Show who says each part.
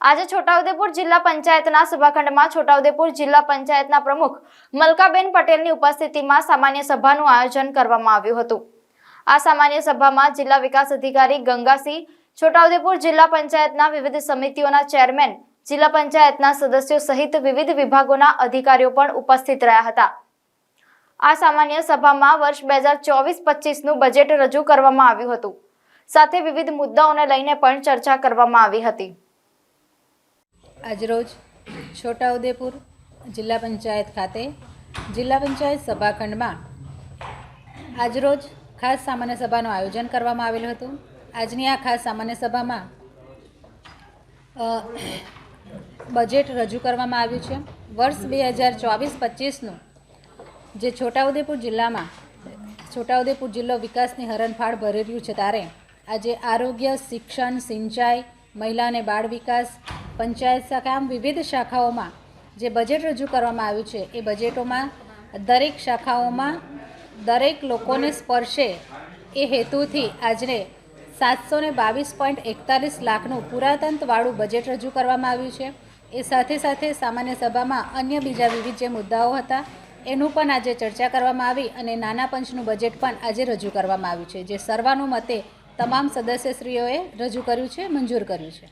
Speaker 1: આજે છોટાઉદેપુર જિલ્લા પંચાયતના સભાખંડમાં છોટાઉદેપુર જિલ્લા પંચાયતના પ્રમુખ મલકાબેન પટેલની ઉપસ્થિતિમાં સામાન્ય સભાનું આયોજન કરવામાં આવ્યું હતું. આ સામાન્ય સભામાં જિલ્લા વિકાસ અધિકારી ગંગાસિંહ, છોટાઉદેપુર જિલ્લા પંચાયતના વિવિધ સમિતિઓના ચેરમેન, જિલ્લા પંચાયતના સદસ્યો સહિત વિવિધ વિભાગોના અધિકારીઓ પણ ઉપસ્થિત રહ્યા હતા. આ સામાન્ય સભામાં વર્ષ બે હજાર ચોવીસ પચીસનું બજેટ રજૂ કરવામાં આવ્યું હતું. સાથે વિવિધ મુદ્દાઓને લઈને પણ ચર્ચા કરવામાં આવી હતી.
Speaker 2: આજરોજ છોટાઉદેપુર જિલ્લા પંચાયત ખાતે જિલ્લા પંચાયત સભાખંડમાં આજરોજ ખાસ સામાન્ય સભાનું આયોજન કરવામાં આવેલું હતું. આજની આ ખાસ સામાન્ય સભામાં બજેટ રજૂ કરવામાં આવ્યું છે. વર્ષ બે હજાર ચોવીસ પચીસનું જે છોટાઉદેપુર જિલ્લામાં, છોટાઉદેપુર જિલ્લો વિકાસની હરણફાળ ભરી છે, ત્યારે આજે આરોગ્ય, શિક્ષણ, સિંચાઈ, મહિલા અને બાળ વિકાસ પંચાયત શાખા વિવિધ શાખાઓમાં જે બજેટ રજૂ કરવામાં આવ્યું છે, એ બજેટોમાં દરેક શાખાઓમાં દરેક લોકોને સ્પર્શે એ હેતુથી આજને સાતસો ને બાવીસ પોઈન્ટ એકતાલીસ લાખનું પુરાતંત્રવાળું બજેટ રજૂ કરવામાં આવ્યું છે. એ સાથે સાથે સામાન્ય સભામાં અન્ય બીજા વિવિધ જે મુદ્દાઓ હતા, એનું પણ આજે ચર્ચા કરવામાં આવી અને નાના પંચનું બજેટ પણ આજે રજૂ કરવામાં આવ્યું છે. જે સર્વાનુમતે તમામ સદસ્યશ્રીઓએ રજૂ કર્યું છે, મંજૂર કર્યું છે.